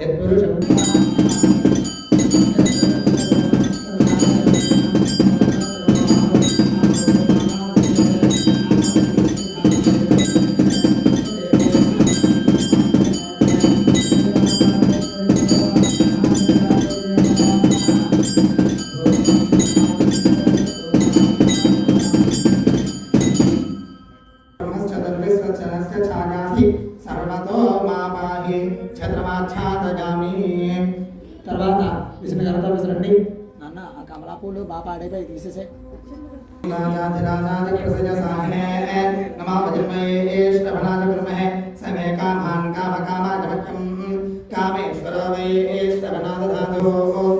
యత్పురుషం బ్రహ్మశ్చతుర్విశ్వచనస్య ఛాయాసి సర్వతో మా పాహి ఛత్రమాచ్ఛాదగామి తర్వాత విష్ణు గారితో విసరండి నాన్న ఆ కమలా పూలు బాగా పాడైపోయి తీసేసే రాజాధిరాజాది ప్రసజ సాహినే నమా వజ్రమయేష్టభనాజ బ్రహ్మహే సమే కామాన్ కామ కామాజ మఖ్యం కామేశ్వర వయేష్టభనాద ధాతో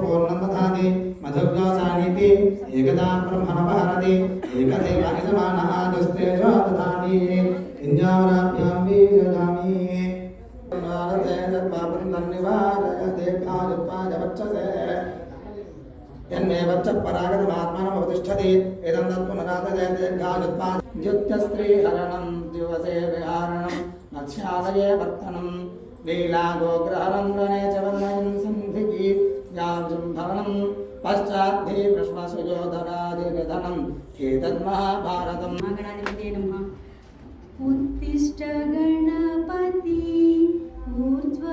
పూర్ణం దధాతి మధుర్యోసానీతి ఏకదా బ్రహ్మణపహరతి ఏకదేవ నిజమానః దుస్తేజో దధాతి విద్యావరాభ్యాం బీజజామి భారతే తత్పాపం ఎన్నే వచ్చ పరాగతం ఆత్మానం అవతిష్టది ఇదం తత్పునరాత దీర్ఘాలుత్పాద ద్యుత్స్త్రీ హరణం దివసే విహారణం మత్స్యాలయే వర్తనం లీలాగోగ్రహరం గణే చవర్ణయం సంధికి యాజుంభరణం పశ్చాద్ధి విశ్వసుయోధనాది నిధనం ఏతద్మహాభారతం పూర్తిష్ట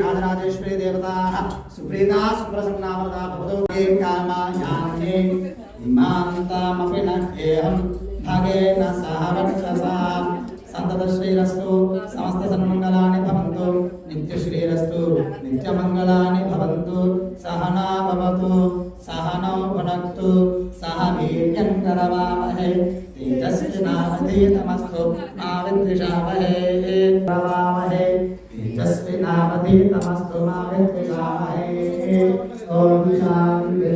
రాజరాజేశ్వరి దేవతా సుప్రీతా సుప్రసన్నామదా భవతు ఏ కామాయానే ఇమాంతామపి నేహం భగేన సహ వక్షసా సంతత శ్రీరస్తు సమస్త సన్మంగళాని భవంతు. నిత్య శ్రీరస్తు నిత్య మంగళాని భవంతు. సహనా భవతు సహనౌ పునక్తు సహ వీర్యంకరవామహే తేజస్వినామధీతమస్తు మా విద్విషామహే ప్రవామహే తేజస్వినామధీతమస్తు మా విద్విషామహే ఓం శాంతి.